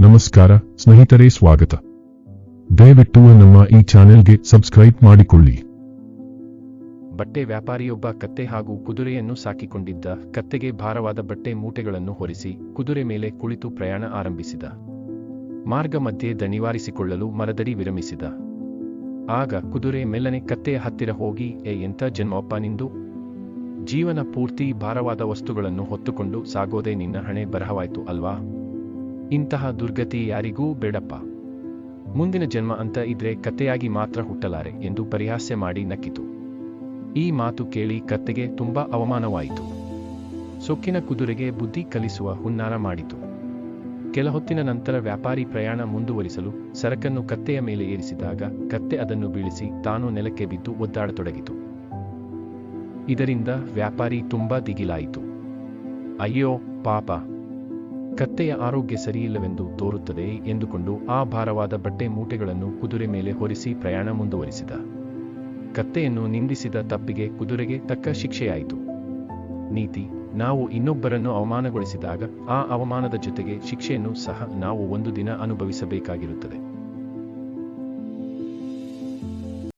ನಮಸ್ಕಾರ, ಸ್ನೇಹಿತರೇ, ಸ್ವಾಗತ. ದಯವಿಟ್ಟು ನಮ್ಮ ಈ ಚಾನೆಲ್ಗೆ ಸಬ್ಸ್ಕ್ರೈಬ್ ಮಾಡಿಕೊಳ್ಳಿ. ಬಟ್ಟೆ ವ್ಯಾಪಾರಿಯೊಬ್ಬ ಕತ್ತೆ ಹಾಗೂ ಕುದುರೆಯನ್ನು ಸಾಕಿಕೊಂಡಿದ್ದ, ಕತ್ತೆಗೆ ಭಾರವಾದ ಬಟ್ಟೆ ಮೂಟೆಗಳನ್ನು ಹೊರಿಸಿ, ಕುದುರೆ ಮೇಲೆ ಕುಳಿತು ಪ್ರಯಾಣ ಆರಂಭಿಸಿದ. ಮಾರ್ಗ ಮಧ್ಯೆ ದಣಿವಾರಿಸಿಕೊಳ್ಳಲು ಮರದಡಿ ವಿರಮಿಸಿದ. ಆಗ ಕುದುರೆ ಮೆಲ್ಲನೆ ಕತ್ತೆಯ ಹತ್ತಿರ ಹೋಗಿ, ಏ ಎಂಥ ಜನ್ಮಪ್ಪ ನಿಂದು? ಜೀವನ ಪೂರ್ತಿ ಭಾರವಾದ ವಸ್ತುಗಳನ್ನು ಹೊತ್ತುಕೊಂಡು ಸಾಗೋದೇ ನಿನ್ನ ಹಣೆ ಬರಹವಾಯ್ತು ಅಲ್ವಾ? ಇಂತಹ ದುರ್ಗತಿ ಯಾರಿಗೂ ಬೇಡಪ್ಪ. ಮುಂದಿನ ಜನ್ಮ ಅಂತ ಇದ್ರೆ ಕತ್ತೆಯಾಗಿ ಮಾತ್ರ ಹುಟ್ಟಲಾರೆ ಎಂದು ಪರಿಹಾಸ್ಯ ಮಾಡಿ ನಕ್ಕಿತು. ಈ ಮಾತು ಕೇಳಿ ಕತ್ತೆಗೆ ತುಂಬಾ ಅವಮಾನವಾಯಿತು. ಸೊಕ್ಕಿನ ಕುದುರೆಗೆ ಬುದ್ಧಿ ಕಲಿಸುವ ಹುನ್ನಾರ ಮಾಡಿತು. ಕೆಲಹೊತ್ತಿನ ನಂತರ ವ್ಯಾಪಾರಿ ಪ್ರಯಾಣ ಮುಂದುವರಿಸಲು ಸರಕನ್ನು ಕತ್ತೆಯ ಮೇಲೆ ಏರಿಸಿದಾಗ ಕತ್ತೆ ಅದನ್ನು ಬೀಳಿಸಿ ತಾನು ನೆಲಕ್ಕೆ ಬಿದ್ದು ಒದ್ದಾಡತೊಡಗಿತು. ಇದರಿಂದ ವ್ಯಾಪಾರಿ ತುಂಬಾ ದಿಗಿಲಾಯಿತು. ಅಯ್ಯೋ, ಪಾಪ. ಕತ್ತೆಯ ಆರೋಗ್ಯ ಸರಿಯಿಲ್ಲವೆಂದು ತೋರುತ್ತದೆ ಎಂದುಕೊಂಡು ಆ ಭಾರವಾದ ಬಟ್ಟೆ ಮೂಟೆಗಳನ್ನು ಕುದುರೆ ಮೇಲೆ ಹೊರಿಸಿ ಪ್ರಯಾಣ ಮುಂದುವರಿಸಿದ. ಕತ್ತೆಯನ್ನು ನಿಂದಿಸಿದ ತಪ್ಪಿಗೆ ಕುದುರೆಗೆ ತಕ್ಕ ಶಿಕ್ಷೆಯಾಯಿತು. ನೀತಿ, ನಾವು ಇನ್ನೊಬ್ಬರನ್ನು ಅವಮಾನಗೊಳಿಸಿದಾಗ ಆ ಅವಮಾನದ ಜೊತೆಗೆ ಶಿಕ್ಷೆಯನ್ನು ಸಹ ನಾವು ಒಂದು ದಿನ ಅನುಭವಿಸಬೇಕಾಗಿರುತ್ತದೆ.